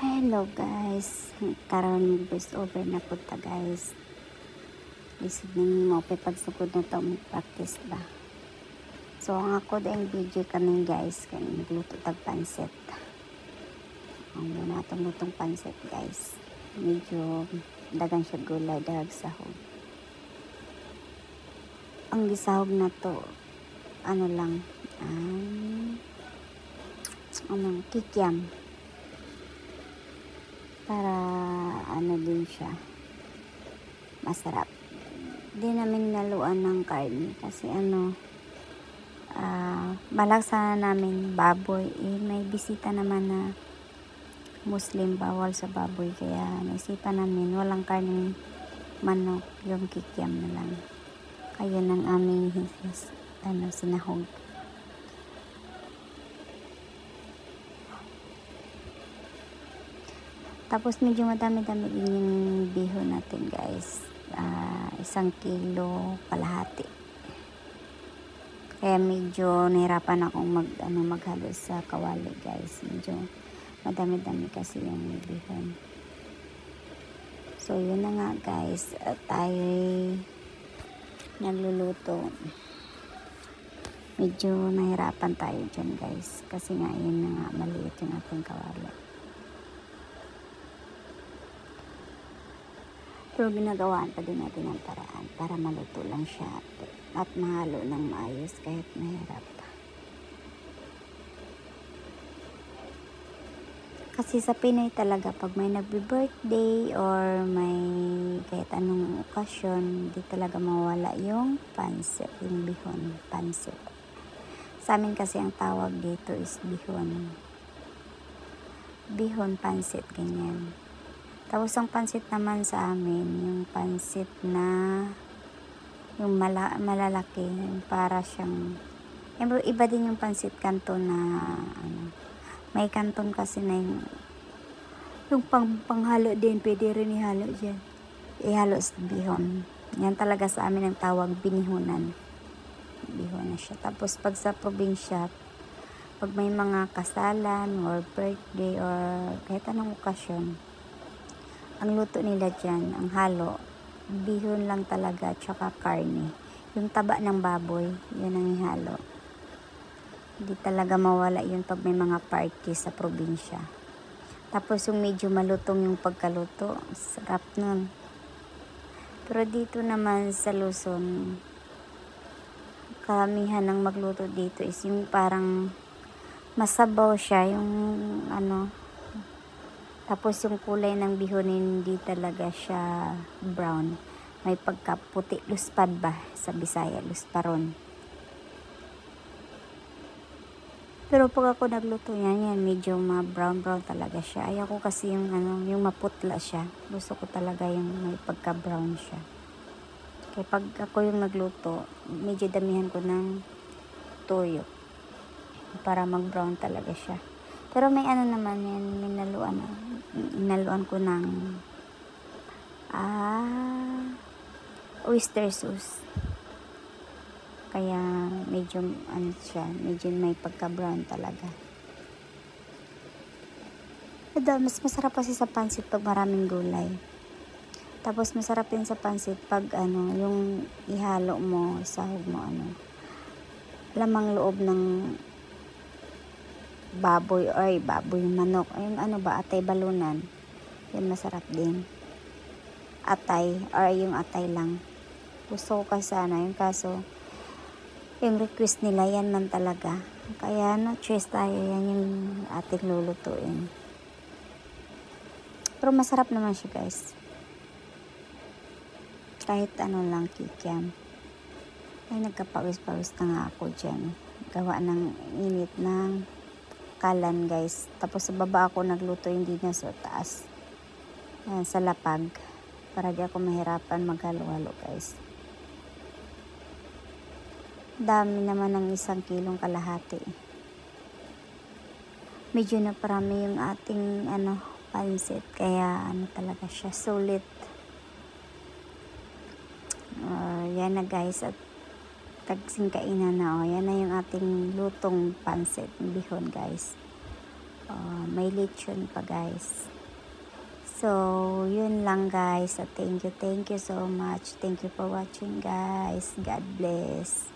Hello guys, karon voice over na po ta guys. Lisod ning mo pa pagsugod na to mag-practice ba. So ang ako din video kaning guys, kaning nagluto tag pansit. Ang muna itong lutong pansit guys. Medyo dagan siya gulay, dahag sahog. Ang gisahog na to, ano lang, um, anong, kikiam para ano din siya. Masarap. Di namin naluan ng karne kasi ano ah balak sana namin baboy. Eh, may bisita naman na muslim bawal sa baboy kaya naisipan namin walang karne manok yung kikiam na lang. Kaya ng aming ano sinahog Tapos medyo madami-dami din yung biho natin guys. Ah, isang kilo kalahati. Kaya medyo nahirapan akong mag, ano, maghalo sa kawali guys. Medyo madami-dami kasi yung bihon. So yun na nga guys. At tayo nagluluto. Medyo nahirapan tayo dyan guys. Kasi nga yun na nga maliit yung ating kawali. Pero ginagawaan pa din natin ang paraan para maluto lang siya at mahalo ng maayos kahit mahirap. Kasi sa Pinoy talaga pag may nagbe-birthday or may kahit anong okasyon, di talaga mawala yung pansit, yung bihon, pansit. Sa amin kasi ang tawag dito is bihon. Bihon pansit, ganyan. Tapos ang pansit naman sa amin, yung pansit na yung mala, malalaki, yung para siyang iba, iba din yung pansit kanton na ano, may kanton kasi na yung yung pang, panghalo din, pwede rin ihalo dyan. Ihalo sa bihon. Yan talaga sa amin ang tawag binihunan. Bihon na siya. Tapos pag sa probinsya, pag may mga kasalan or birthday or kahit anong okasyon, ang luto nila dyan, ang halo, bihon lang talaga, tsaka karne. Yung taba ng baboy, yun ang ihalo. Hindi talaga mawala yun pag may mga party sa probinsya. Tapos yung medyo malutong yung pagkaluto, sarap nun. Pero dito naman sa Luzon, karamihan ng magluto dito is yung parang masabaw siya, yung ano, tapos yung kulay ng bihonin hindi talaga siya brown. May pagkaputi, luspad ba sa Bisaya, lusparon. Pero pag ako nagluto yan, yan medyo ma brown brown talaga siya. Ayaw ko kasi yung ano, yung maputla siya. Gusto ko talaga yung may pagka brown siya. Kaya pag ako yung nagluto, medyo damihan ko ng toyo para mag brown talaga siya. Pero may ano naman yan, minaluan, inaluan ko ng ah, oyster sauce. Kaya medyo ano siya, medyo may pagka-brown talaga. Pero mas masarap kasi sa pansit pag maraming gulay. Tapos masarap din sa pansit pag ano, yung ihalo mo, sahog mo ano, lamang loob ng baboy ay baboy manok. Ayun ano ba atay balunan. Yun masarap din. Atay or yung atay lang. Gusto ko kasi sana yung kaso yung request nila yan man talaga. Kaya no choice tayo. Yan yung ating lulutuin. Pero masarap naman siya guys. Kahit ano lang kikiam. Ay nagkapawis-pawis na nga ako dyan. Gawa ng init ng kalan guys. Tapos sa baba ako nagluto hindi na sa taas. Ayan, sa lapag. Para di ako mahirapan maghalo-halo guys. Dami naman ng isang kilong kalahati. Medyo na parami yung ating ano, pansit. Kaya ano talaga siya, sulit. Uh, yan na guys. At tagsing kainan na oh. Yan na ating lutong pansit bihon guys. Oh, may lechon pa guys. So, yun lang guys. So, thank you, thank you so much. Thank you for watching guys. God bless.